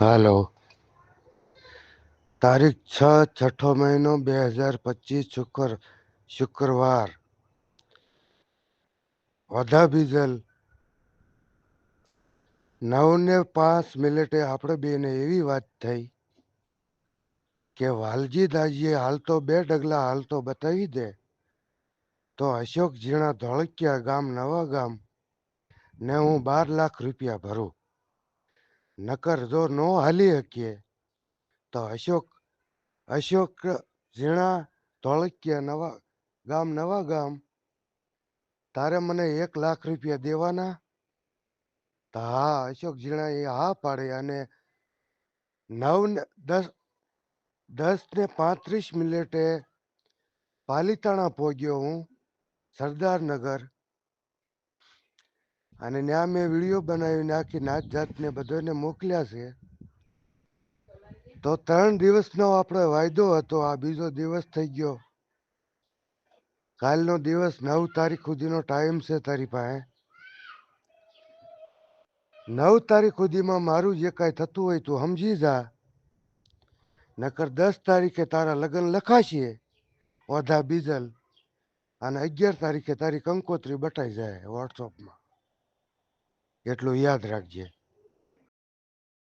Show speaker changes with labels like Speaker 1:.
Speaker 1: હાલો. તારીખ છ છઠ્ઠો મહિનો બે હજાર પચીસ શુક્ર, શુક્રવાર. વધા બીજલ. નવ ને પાંચ મિનિટે આપણે બેને એવી વાત થઈ કે વાલજી દાજીએ હાલતો બે ડગલા હાલતો બતાવી દે. તો અશોક ઝીણા ધોળકિયા ગામ નવા ગામ ને હું બાર લાખ રૂપિયા ભરું. નકર જો નો હાલી શકીએ તો અશોક અશોક ઝીણા ધોળકિયા નવા ગામ નવા ગામ. તારે મને એક લાખ રૂપિયા દેવાના? હા, અશોક ઝીણા એ હા પાડે અને નવ ને દસ દસ ને પાંત્રીસ મિનિટે પાલીતાણા પહોંચ્યો હું સરદારનગર. અને ત્યાં મેં વીડિયો બનાવી નાખી નાત જાતને બધાને મોકલ્યા છે. તો ત્રણ દિવસનો આપણો વાયદો હતો, આ બીજો દિવસ થઈ ગયો. કાલનો દિવસ નવ તારીખ સુધીનો ટાઈમ છે તારી પાસે. નવ તારીખ સુધીમાં મારું જે કાંઈ થતું હોય તું સમજી જા. નકર દસ તારીખે તારા લગ્ન લખાશે ઓધા બીજલ. અને અગિયાર તારીખે તારી કંકોત્રી બટાઈ જાય વોટ્સઅપમાં એટલું યાદ રાખજે.